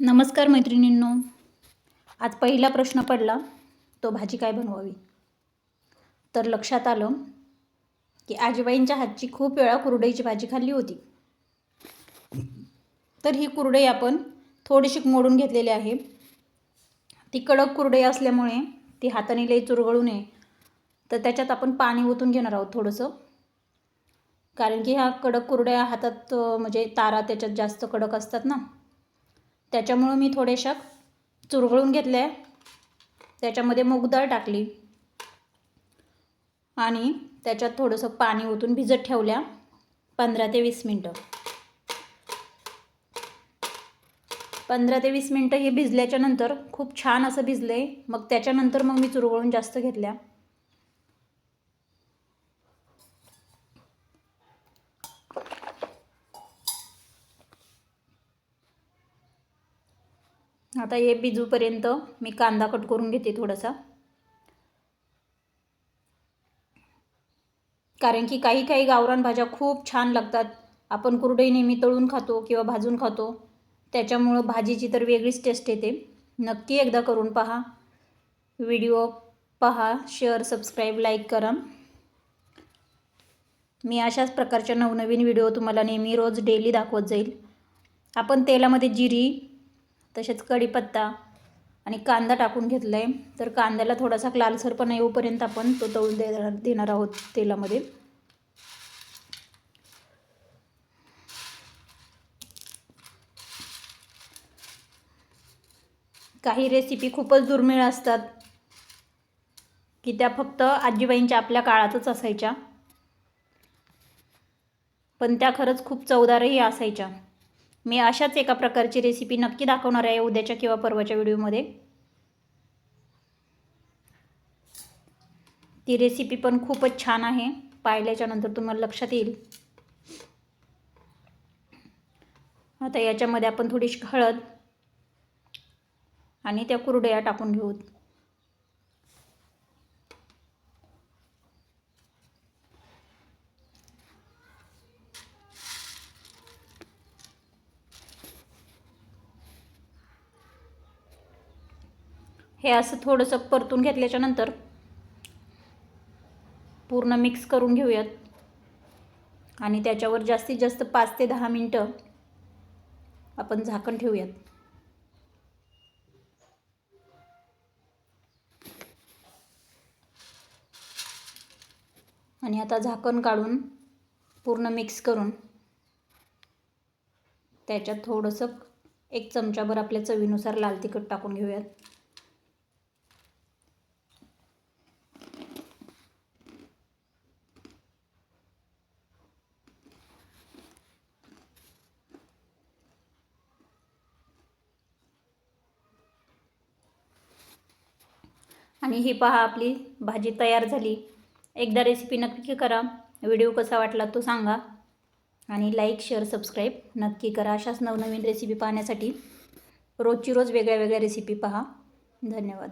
नमस्कार मैत्रिणींनो. आज पहिला प्रश्न पडला तो भाजी काय बनवावी? तर लक्षात आलं की आजीबाईंच्या हातची खूप वेळा कुरडईची भाजी खाल्ली होती. तर ही कुरडई आपण थोडीशी मोडून घेतलेली आहे. ती कडक कुरडई असल्यामुळे ती हाताने लई चुरगळू नये. तर त्याच्यात आपण पाणी ओतून घेणार आहोत थोडंसं. कारण की ह्या कडक कुरड्या हातात म्हणजे तारा त्याच्यात जास्त कडक असतात ना. त्याच्यामुळं मी थोड्याशा चुरगळून घेतल्या त्याच्यामध्ये मुगडाळ टाकली. आणि त्याच्यात थोडंसं पाणी ओतून भिजत ठेवल्या. पंधरा ते वीस मिनटं. पंधरा ते वीस मिनटं हे भिजल्याच्या नंतर खूप छान असं भिजलं आहे मग त्याच्यानंतर मग मी चुरगळून जास्त घेतल्या. आता हे भिजूपर्यंत मी कांदा कट करून घेते थोडासा. कारण की काही काही गावरान भाज्या खूप छान लागतात. आपण कुरडई नेहमी तळून खातो किंवा भाजून खातो. त्याच्यामुळं भाजीची तर वेगळीच टेस्ट येते. नक्की एकदा करून पहा. व्हिडिओ पहा शेअर सबस्क्राईब लाईक करा. मी अशाच प्रकारच्या नवनवीन व्हिडिओ तुम्हाला नेहमी रोज डेली दाखवत जाईल. आपण तेलामध्ये जिरी तसेच कढीपत्ता आणि कांदा टाकून घेतला आहे तर कांद्याला थोडासा लालसरपणा येऊपर्यंत आपण तो तळून देणार देणार आहोत तेलामध्ये. काही रेसिपी खूपच दुर्मिळ असतात की त्या फक्त आजीबाईंच्या आपल्या काळातच असायच्या. पण त्या खरंच खूप चवदारही असायच्या. मी अशाच एका प्रकारची रेसिपी नक्की दाखवणार आहे उद्याच्या किंवा परवाच्या व्हिडिओमध्ये. ती रेसिपी पण खूपच छान आहे. पाहिल्याच्या नंतर तुम्हाला लक्षात येईल. आता याच्यामध्ये आपण थोडीशी हळद आणि त्या कुरडया टाकून घेऊ. हे असं थोडंसं परतून घेतल्याच्या नंतर पूर्ण मिक्स करून घेऊयात. आणि त्याच्यावर जास्तीत जास्त पाच ते दहा मिनटं आपण झाकण ठेवूयात. आणि आता झाकण काढून पूर्ण मिक्स करून त्याच्यात थोडंसं एक चमचाभर आपल्या चवीनुसार लाल तिखट टाकून घेऊयात. आणि ही पहा आपली भाजी तयार झाली. एकदा रेसिपी नक्की करा. व्हिडिओ कसा वाटला तो सांगा. आणि लाईक शेअर सबस्क्राईब नक्की करा. अशाच नवनवीन रेसिपी पाहण्यासाठी रोजची रोज वेगळ्या वेगळ्या रेसिपी पहा. धन्यवाद.